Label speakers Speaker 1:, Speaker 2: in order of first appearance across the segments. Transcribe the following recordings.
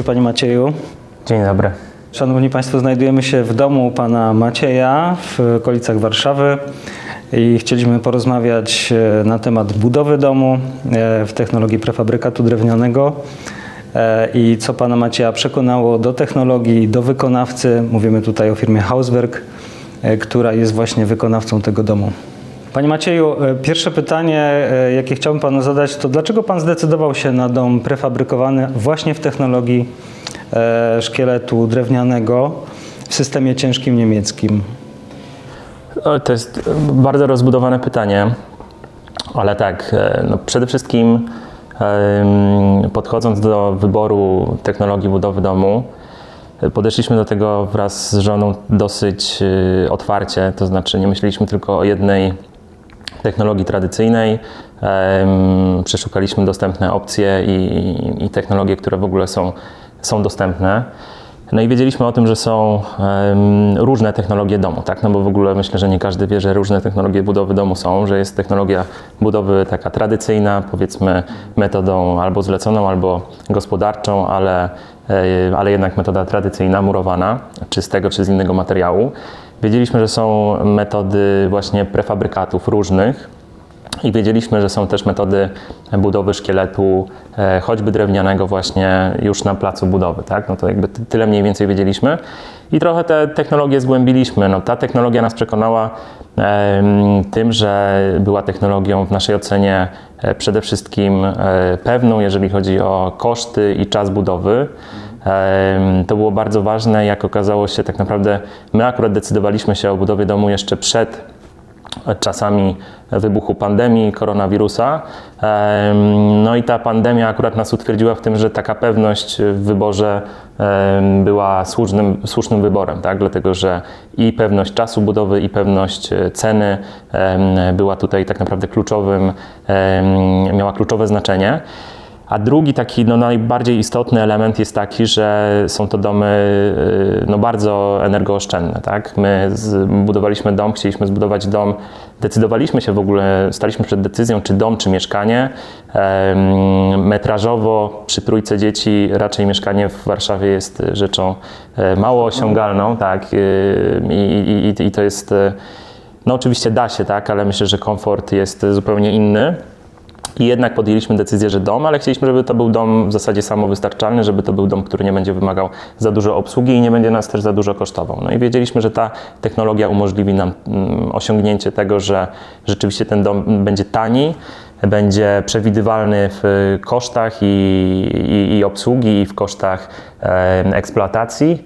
Speaker 1: Dobry Panie Macieju.
Speaker 2: Dzień dobry.
Speaker 1: Szanowni Państwo, znajdujemy się w domu Pana Macieja w okolicach Warszawy i chcieliśmy porozmawiać e, na temat budowy domu e, w technologii prefabrykatu drewnianego e, i co Pana Macieja przekonało do technologii, do wykonawcy. Mówimy tutaj o firmie Hauswerk, e, która jest właśnie wykonawcą tego domu. Panie Macieju, e, pierwsze pytanie, e, jakie chciałbym Panu zadać, to dlaczego Pan zdecydował się na dom prefabrykowany właśnie w technologii e, szkieletu drewnianego w systemie ciężkim niemieckim?
Speaker 2: To jest bardzo rozbudowane pytanie, ale tak, no przede wszystkim podchodząc do wyboru technologii budowy domu, podeszliśmy do tego wraz z żoną dosyć otwarcie, to znaczy nie myśleliśmy tylko o jednej technologii tradycyjnej, przeszukaliśmy dostępne opcje i, i, i technologie, które w ogóle są, są dostępne. No i wiedzieliśmy o tym, że są różne technologie domu, tak? No bo w ogóle myślę, że nie każdy wie, że różne technologie budowy domu są, że jest technologia budowy taka tradycyjna, powiedzmy metodą albo zleconą, albo gospodarczą, ale, e, ale jednak metoda tradycyjna, murowana, czy z tego, czy z innego materiału. Wiedzieliśmy, że są metody właśnie prefabrykatów różnych, i wiedzieliśmy, że są też metody budowy szkieletu, e, choćby drewnianego właśnie już na placu budowy, tak? No to jakby ty- tyle mniej więcej wiedzieliśmy. I trochę te technologie zgłębiliśmy. No, ta technologia nas przekonała tym, że była technologią w naszej ocenie e, przede wszystkim e, pewną, jeżeli chodzi o koszty i czas budowy. To było bardzo ważne, jak okazało się tak naprawdę, my akurat decydowaliśmy się o budowie domu jeszcze przed czasami wybuchu pandemii koronawirusa. No i ta pandemia akurat nas utwierdziła w tym, że taka pewność w wyborze była słusznym, słusznym wyborem, tak? dlatego że i pewność czasu budowy, i pewność e, ceny była tutaj tak naprawdę kluczowym, miała kluczowe znaczenie. A drugi taki no, najbardziej istotny element jest taki, że są to domy y, no, bardzo energooszczędne. Tak? My zbudowaliśmy dom, chcieliśmy zbudować dom, decydowaliśmy się w ogóle, staliśmy przed decyzją, czy dom, czy mieszkanie. Metrażowo przy trójce dzieci raczej mieszkanie w Warszawie jest rzeczą e, mało osiągalną. Tak? Y, I, i, i, I to jest, e, no oczywiście da się, tak? ale myślę, że komfort jest zupełnie inny. I jednak podjęliśmy decyzję, że dom, ale chcieliśmy, żeby to był dom w zasadzie samowystarczalny, żeby to był dom, który nie będzie wymagał za dużo obsługi i nie będzie nas też za dużo kosztował. No i wiedzieliśmy, że ta technologia umożliwi nam mm, osiągnięcie tego, że rzeczywiście ten dom będzie tani, będzie przewidywalny w kosztach i, i, i obsługi, i w kosztach eksploatacji.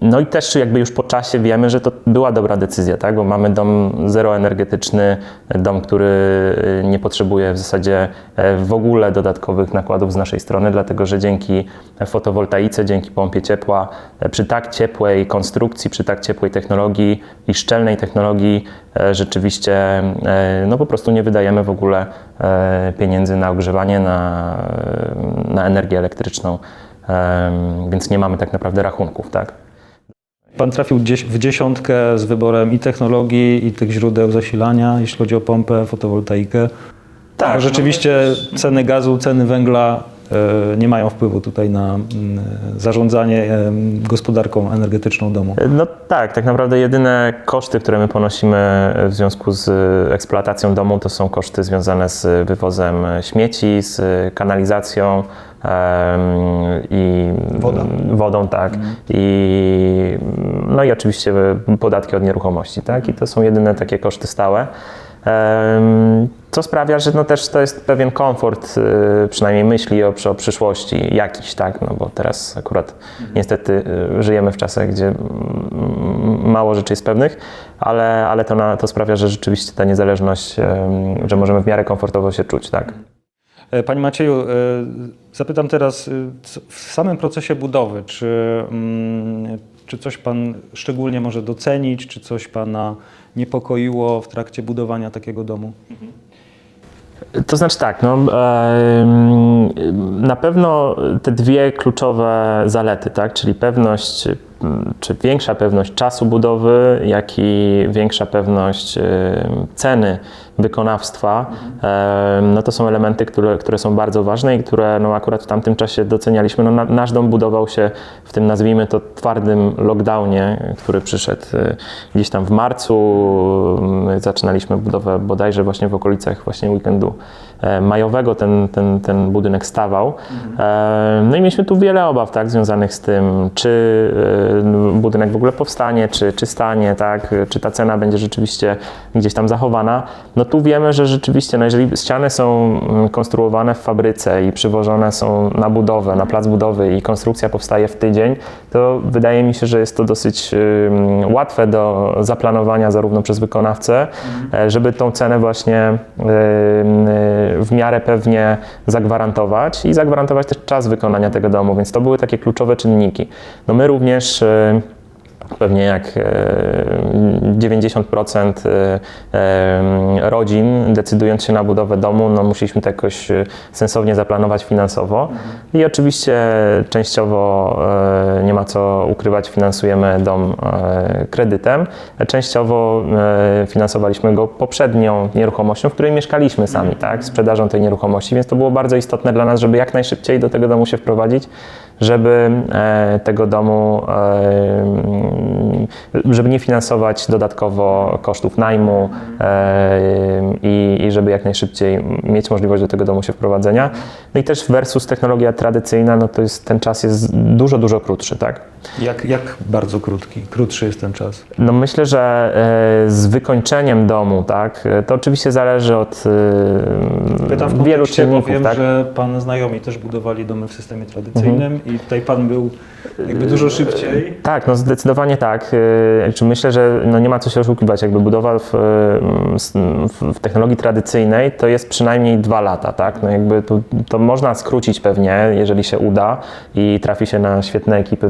Speaker 2: No i też jakby już po czasie wiemy, że to była dobra decyzja, tak? bo mamy dom zeroenergetyczny, dom, który y, nie potrzebuje w zasadzie e, w ogóle dodatkowych nakładów z naszej strony, dlatego że dzięki fotowoltaice, dzięki pompie ciepła, e, przy tak ciepłej konstrukcji, przy tak ciepłej technologii i szczelnej technologii e, rzeczywiście no po prostu nie wydajemy w ogóle pieniędzy na ogrzewanie, na, na energię elektryczną. Więc nie mamy tak naprawdę rachunków, tak?
Speaker 1: Pan trafił w dziesiątkę z wyborem i technologii, i tych źródeł zasilania, jeśli chodzi o pompę, fotowoltaikę.
Speaker 2: Tak,
Speaker 1: A rzeczywiście ceny gazu, ceny węgla nie mają wpływu tutaj na mm, zarządzanie e, gospodarką energetyczną domu.
Speaker 2: No tak, tak naprawdę jedyne koszty, które my ponosimy w związku z eksploatacją domu, to są koszty związane z wywozem śmieci, z kanalizacją i
Speaker 1: Woda.
Speaker 2: wodą, tak. I, no i oczywiście podatki od nieruchomości, tak. I to są jedyne takie koszty stałe. Co sprawia, że no też to jest pewien komfort, y, przynajmniej myśli o, o przyszłości jakiś, tak, no bo teraz akurat niestety y, żyjemy w czasach, gdzie mało rzeczy jest pewnych, ale, ale to, na, to sprawia, że rzeczywiście ta niezależność, że możemy w miarę komfortowo się czuć, tak.
Speaker 1: E, Panie Macieju, e, zapytam teraz co- w samym procesie budowy, czy, mm, czy coś Pan szczególnie może docenić, czy coś Pana niepokoiło w trakcie budowania takiego domu?
Speaker 2: To znaczy tak, no, na pewno te dwie kluczowe zalety, tak, czyli pewność, czy większa pewność czasu budowy, jak i większa pewność em, ceny wykonawstwa, no to są elementy, które, które są bardzo ważne i które no akurat w tamtym czasie docenialiśmy. No, na, nasz dom budował się w tym, nazwijmy to, twardym lockdownie, który przyszedł e, gdzieś tam w marcu. My Zaczynaliśmy budowę bodajże właśnie w okolicach właśnie weekendu majowego ten, ten, ten budynek stawał. E, No i mieliśmy tu wiele obaw tak, związanych z tym, czy e, budynek w ogóle powstanie, czy, czy stanie, tak, czy ta cena będzie rzeczywiście gdzieś tam zachowana. No tu wiemy, że rzeczywiście, no jeżeli ściany są mm, konstruowane w fabryce i przywożone są na budowę, na plac budowy i konstrukcja powstaje w tydzień, to wydaje mi się, że jest to dosyć łatwe do zaplanowania zarówno przez wykonawcę, e, żeby tą cenę właśnie w miarę pewnie zagwarantować i zagwarantować też czas wykonania tego domu, więc to były takie kluczowe czynniki. No my również Pewnie jak e, 90% e, e, rodzin, decydując się na budowę domu, no musieliśmy to jakoś e, sensownie zaplanować finansowo. I oczywiście częściowo e, nie ma co ukrywać, finansujemy dom e, kredytem. Częściowo e, finansowaliśmy go poprzednią nieruchomością, w której mieszkaliśmy sami, tak, sprzedażą tej nieruchomości, więc to było bardzo istotne dla nas, żeby jak najszybciej do tego domu się wprowadzić żeby e, tego domu, e, żeby nie finansować dodatkowo kosztów najmu e, i, i żeby jak najszybciej mieć możliwość do tego domu się wprowadzenia. No i też versus technologia tradycyjna, no to jest, ten czas jest dużo, dużo krótszy, tak?
Speaker 1: Jak, jak bardzo krótki, krótszy jest ten czas?
Speaker 2: No myślę, że e, z wykończeniem domu, tak, e, to oczywiście zależy od e,
Speaker 1: Pytam w
Speaker 2: wielu
Speaker 1: kontekście, bo
Speaker 2: czynników,
Speaker 1: wiem,
Speaker 2: tak?
Speaker 1: że Pan znajomi też budowali domy w systemie tradycyjnym i tutaj Pan był jakby dużo szybciej.
Speaker 2: Tak, no zdecydowanie tak. Czy myślę, że no nie ma co się oszukiwać, jakby budowa w, w, w technologii tradycyjnej to jest przynajmniej dwa lata, tak? No jakby tu, to można skrócić pewnie, jeżeli się uda i trafi się na świetne ekipy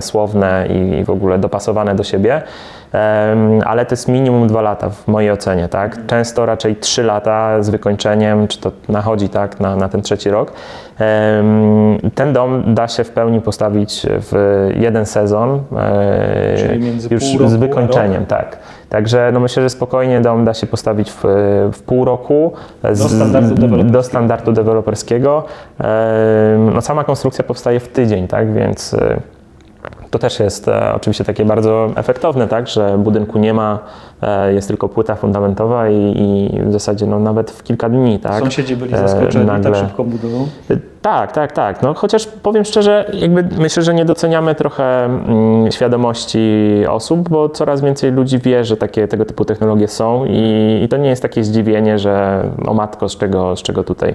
Speaker 2: słowne i, w ogóle dopasowane do siebie. Ale to jest minimum dwa lata w mojej ocenie, tak? Często raczej trzy lata z wykończeniem, czy to nachodzi tak na, na ten trzeci rok. Ten dom da się w pełni postawić w jeden sezon, e,
Speaker 1: Czyli między
Speaker 2: już
Speaker 1: pół roku
Speaker 2: z wykończeniem, tak. Także no myślę, że spokojnie dom da się postawić w, w pół roku z,
Speaker 1: standardu deweloperskiego.
Speaker 2: do standardu deweloperskiego. No sama konstrukcja powstaje w tydzień, tak, więc e, to też jest e, oczywiście takie bardzo efektowne, tak, że budynku nie ma, e, jest tylko płyta fundamentowa i, i w zasadzie no, nawet w kilka dni, tak.
Speaker 1: Sąsiedzi byli
Speaker 2: e,
Speaker 1: zaskoczeni
Speaker 2: nagle-
Speaker 1: tak szybką budową.
Speaker 2: Tak, tak, tak. No, chociaż powiem szczerze, jakby myślę, że nie doceniamy trochę mm, świadomości osób, bo coraz więcej ludzi wie, że takie tego typu technologie są i, i to nie jest takie zdziwienie, że o matko, z czego, z czego tutaj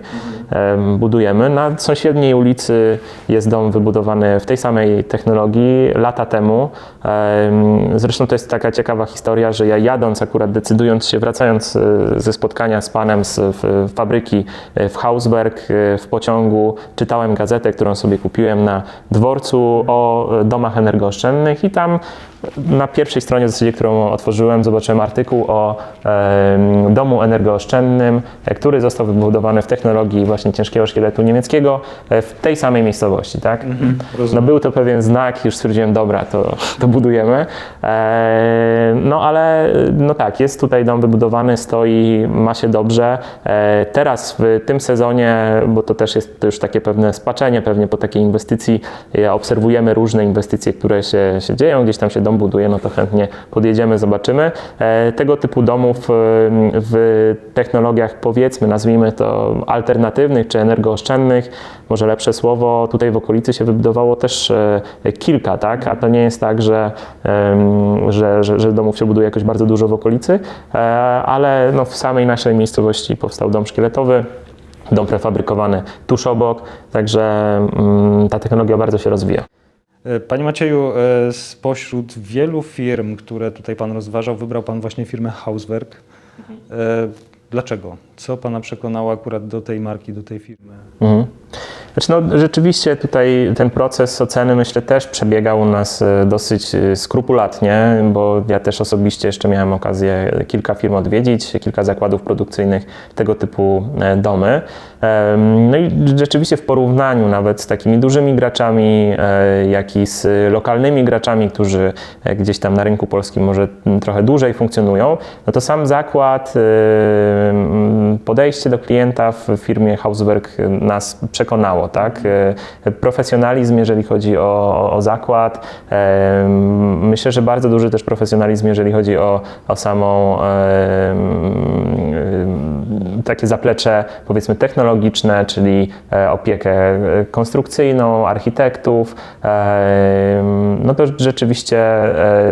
Speaker 2: em, budujemy. Na sąsiedniej ulicy jest dom wybudowany w tej samej technologii lata temu. Em, zresztą to jest taka ciekawa historia, że ja jadąc akurat, decydując się, wracając e, ze spotkania z panem z fabryki e, w Hausberg e, w pociągu, czytałem gazetę, którą sobie kupiłem na dworcu o e, domach energooszczędnych i tam na pierwszej stronie w zasadzie, którą otworzyłem, zobaczyłem artykuł o em, domu energooszczędnym, e, który został wybudowany w technologii właśnie ciężkiego szkieletu niemieckiego e, w tej samej miejscowości, tak? No
Speaker 1: Rozumiem.
Speaker 2: był to pewien znak, już stwierdziłem, dobra, to, to budujemy. E, no ale no tak, jest tutaj dom wybudowany, stoi, ma się dobrze. E, teraz w tym sezonie, bo to też jest już takie pewne spaczenie pewnie po takiej inwestycji, e, obserwujemy różne inwestycje, które się, się dzieją, gdzieś tam się dom buduje, no to chętnie podjedziemy, zobaczymy. E, tego typu domów e, w technologiach powiedzmy, nazwijmy to alternatywnych czy energooszczędnych, może lepsze słowo, tutaj w okolicy się wybudowało też kilka, tak? A to nie jest tak, że, że, że, że domów się buduje jakoś bardzo dużo w okolicy, ale no, w samej naszej miejscowości powstał dom szkieletowy, dom prefabrykowany tuż obok, także mm, ta technologia bardzo się rozwija.
Speaker 1: E, Panie Macieju, e, spośród wielu firm, które tutaj Pan rozważał, wybrał Pan właśnie firmę Hauswerk. E, Dlaczego? Co Pana przekonało akurat do tej marki, do tej firmy?
Speaker 2: Mhm. Znaczy, no, rzeczywiście tutaj ten proces oceny myślę też przebiegał u nas e, dosyć e, skrupulatnie, bo ja też osobiście jeszcze miałem okazję kilka firm odwiedzić, kilka zakładów produkcyjnych, tego typu e, domy. No i rzeczywiście w porównaniu nawet z takimi dużymi graczami, jak i z lokalnymi graczami, którzy gdzieś tam na rynku polskim może trochę dłużej funkcjonują, no to sam zakład, podejście do klienta w firmie Hauswerk nas przekonało, tak? E, Profesjonalizm, jeżeli chodzi o, o, zakład, e, myślę, że bardzo duży też profesjonalizm, jeżeli chodzi o, o samą e, takie zaplecze, powiedzmy, technologiczne, czyli e, opiekę e, konstrukcyjną, architektów. E, No to rzeczywiście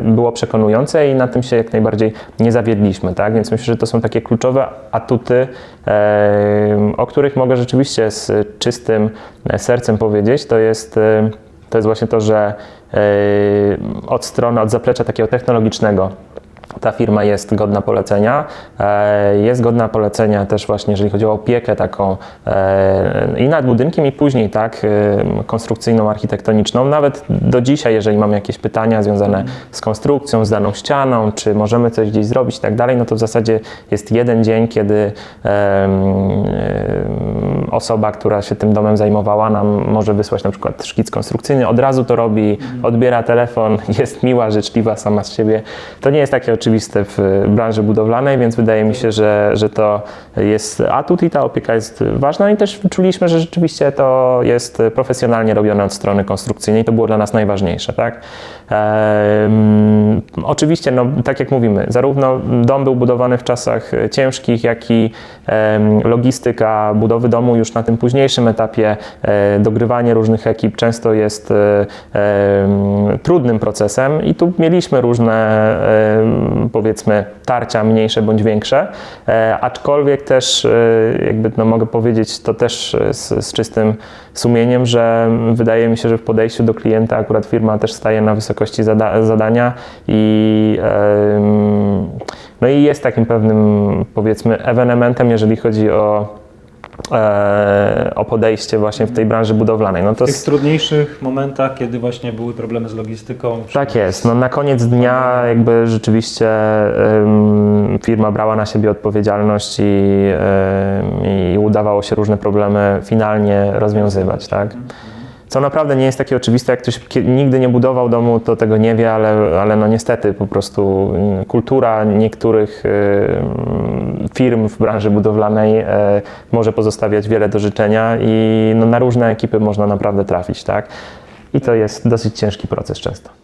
Speaker 2: było przekonujące i na tym się jak najbardziej nie zawiedliśmy, tak? Więc myślę, że to są takie kluczowe atuty, o których mogę rzeczywiście z czystym sercem powiedzieć. To jest, to jest właśnie to, że od strony, od zaplecza takiego technologicznego ta firma jest godna polecenia. E, Jest godna polecenia też właśnie, jeżeli chodzi o opiekę taką e, i nad budynkiem i później tak, e, konstrukcyjną, architektoniczną. Nawet do dzisiaj, jeżeli mam jakieś pytania związane z konstrukcją, z daną ścianą, czy możemy coś gdzieś zrobić i tak dalej, no to w zasadzie jest jeden dzień, kiedy osoba, która się tym domem zajmowała, nam może wysłać na przykład szkic konstrukcyjny, od razu to robi, odbiera telefon, jest miła, życzliwa sama z siebie. To nie jest takie oczywiste w branży budowlanej, więc wydaje mi się, że, że to jest atut i ta opieka jest ważna i też czuliśmy, że rzeczywiście to jest profesjonalnie robione od strony konstrukcyjnej. To było dla nas najważniejsze, tak? Oczywiście, no, tak jak mówimy, zarówno dom był budowany w czasach ciężkich, jak i logistyka budowy domu już na tym późniejszym etapie, e, dogrywanie różnych ekip często jest e, trudnym procesem i tu mieliśmy różne, powiedzmy, tarcia mniejsze bądź większe, e, aczkolwiek też, e, jakby no, mogę powiedzieć, to też e, z, z czystym sumieniem, że wydaje mi się, że w podejściu do klienta akurat firma też staje na wysokości zada zadania i no i jest takim pewnym, powiedzmy, ewenementem, jeżeli chodzi o, e, o podejście właśnie w tej branży budowlanej. No to
Speaker 1: W tych
Speaker 2: s-
Speaker 1: trudniejszych momentach, kiedy właśnie były problemy z logistyką.
Speaker 2: tak jest. No, na koniec dnia jakby rzeczywiście em, firma brała na siebie odpowiedzialność i, em, i udawało się różne problemy finalnie rozwiązywać, tak? Co naprawdę nie jest takie oczywiste, jak ktoś nigdy nie budował domu, to tego nie wie, ale, ale no niestety po prostu mm, kultura niektórych em, firm w branży budowlanej e, może pozostawiać wiele do życzenia i no, na różne ekipy można naprawdę trafić, tak? I to jest dosyć ciężki proces często.